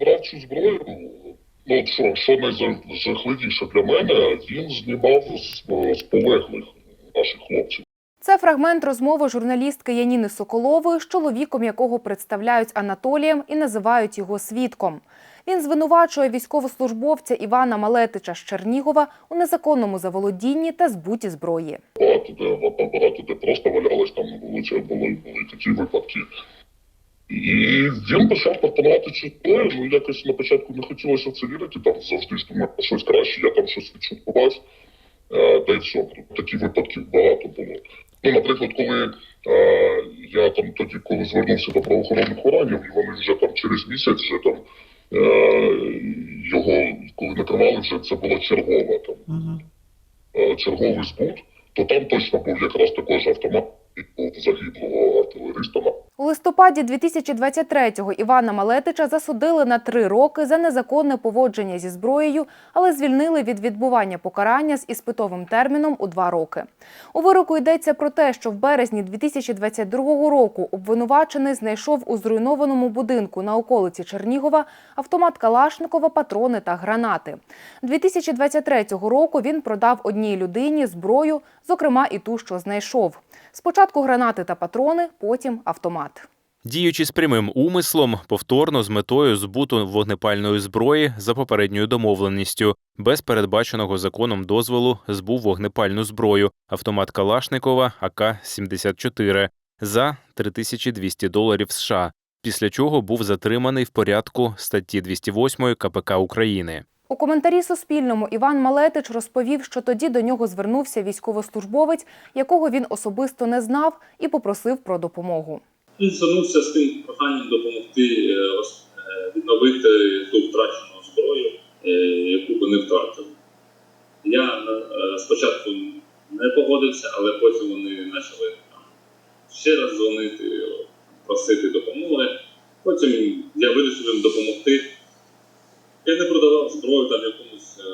брав цю зброю, ну що, що найжахливіше для мене, він знімав з, з полеглих наших хлопців. Це фрагмент розмови журналістки Яніни Соколової з чоловіком, якого представляють Анатолієм і називають його свідком. Він звинувачує військовослужбовця Івана Малетича з Чернігова у незаконному заволодінні та збуті зброї. Багато де, багато де просто валялось, там були, були такі випадки. І він почав пропонувати цю зброю, ну якось на початку не хотілося в це вірити, там завжди ж думаю, щось краще, я там щось відчував. Е, Та й все, таких випадків багато було. Ну, наприклад, коли е, я там тоді, коли звернувся до правоохоронних органів, і вони вже там через місяць вже там е, його, коли накривали, вже це була чергова там е, черговий збут, то там точно був якраз також автомат від загиблого артилериста. У листопаді 2023-го Івана Малетича засудили на три роки за незаконне поводження зі зброєю, але звільнили від відбування покарання з іспитовим терміном у два роки. У вироку йдеться про те, що в березні 2022 року обвинувачений знайшов у зруйнованому будинку на околиці Чернігова автомат Калашникова, патрони та гранати. 2023 року він продав одній людині зброю, зокрема і ту, що знайшов. Спочатку гранати та патрони, потім автомат. Діючи з прямим умислом, повторно з метою збуту вогнепальної зброї за попередньою домовленістю, без передбаченого законом дозволу збув вогнепальну зброю автомат Калашникова АК-74 за 3200 доларів США, після чого був затриманий в порядку статті 208 КПК України. У коментарі Суспільному Іван Малетич розповів, що тоді до нього звернувся військовослужбовець, якого він особисто не знав, і попросив про допомогу. Він звернувся з тим проханням допомогти е, е, відновити ту втрачену зброю, е, яку не втратили. Я спочатку не погодився, але потім вони почали ще раз дзвонити, просити допомоги. Потім я вирішив їм допомогти. Я не продавав зброю там якомусь е,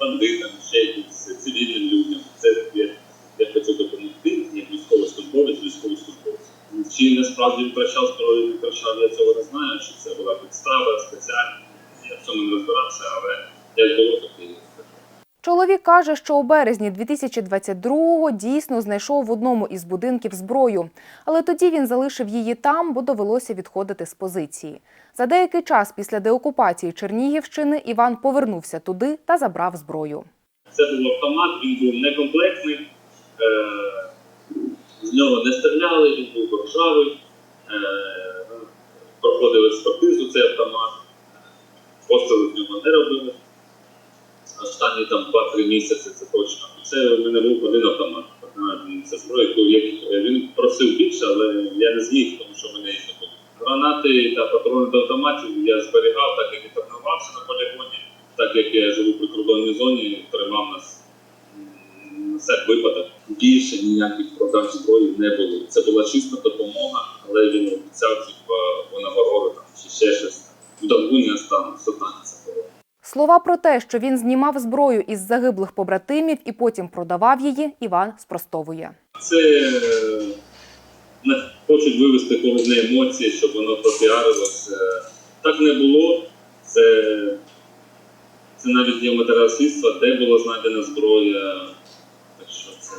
бандитам, ще якимось цивільним людям. Це я, я хотів допомогти, як військовослужбовець, військовослужбовець. Чи насправді втрачав зброю, не втрачав, я цього не знаю, чи це була підстава спеціальна. Я в цьому не розбирався, але як було, так. Чоловік каже, що у березні 2022-го дійсно знайшов в одному із будинків зброю, але тоді він залишив її там, бо довелося відходити з позиції. За деякий час після деокупації Чернігівщини Іван повернувся туди та забрав зброю. Це був автомат, він був некомплектний, е, з нього не стріляли, він був ржавий, проходили експертизу цей автомат, постріли в нього не робили. Останні там 2-3 місяці це точно. Це в мене був один автомат. одиниця зброї, яку як- він просив більше, але я не зміг, тому що в мене їх не було. Гранати та патрони до автоматів я зберігав, так як і тренувався на полігоні, так як я живу при кордонній зоні, тримав нас на всяк випадок. Більше ніяких продаж зброї не було. Це була чиста допомога, але він обіцяв типу, винагороду там, чи ще щось. В довгу не остануться, це було. Слова про те, що він знімав зброю із загиблих побратимів і потім продавав її, Іван спростовує. Це не хочуть вивести когось на емоції, щоб воно пропіарилося. Так не було. Це, це навіть є матеріал слідства, де була знайдена зброя. Так що це,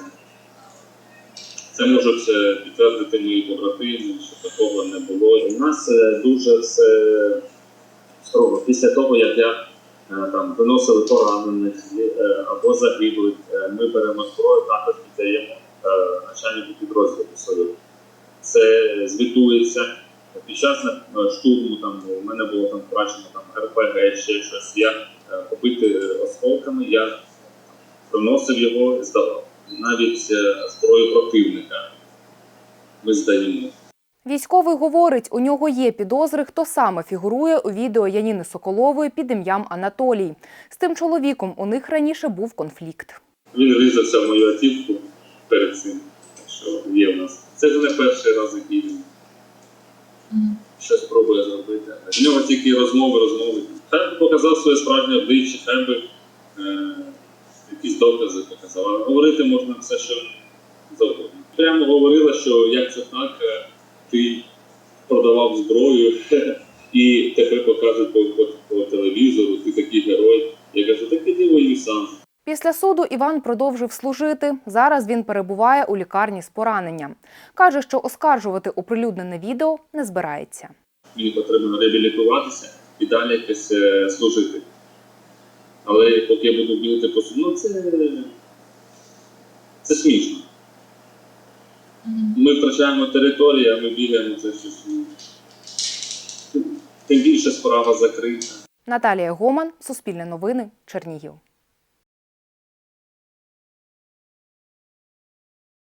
це можуть підтвердити мої побратими, що такого не було. У нас е, дуже все строго. Після того, як я е, там виносили поранених е, або загиблих, ми беремо зброю, також віддаємо начальнику підрозділу свою. Це звітується. Під час штурму там у мене було там втрачено там РПГ, ще щось. Я побити осколками, я приносив його і здавав. Навіть е, зброю противника ми здаємо. Військовий говорить, у нього є підозри, хто саме фігурує у відео Яніни Соколової під ім'ям Анатолій. З тим чоловіком у них раніше був конфлікт. Він різався в мою атівку перед цим, що є в нас. Це ж не перший раз, який він щось пробує зробити. В нього тільки розмови, розмови. Хай би показав своє справжнє обличчя, хай би е, якісь докази показав. А говорити можна все, що завгодно. Прямо говорила, що як це так, е, ти продавав зброю. І тепер покажуть по, по, по телевізору, ти такий герой. Я кажу, так іди воюй сам. Після суду Іван продовжив служити. Зараз він перебуває у лікарні з пораненням. Каже, що оскаржувати оприлюднене відео не збирається. Мені потрібно реабілітуватися і далі якось е, служити. Але поки я буду білити по суду, ну це, це смішно. Ми втрачаємо територію, а ми бігаємо це щось. Тим більше справа закрита. Наталія Гоман, Суспільне новини, Чернігів.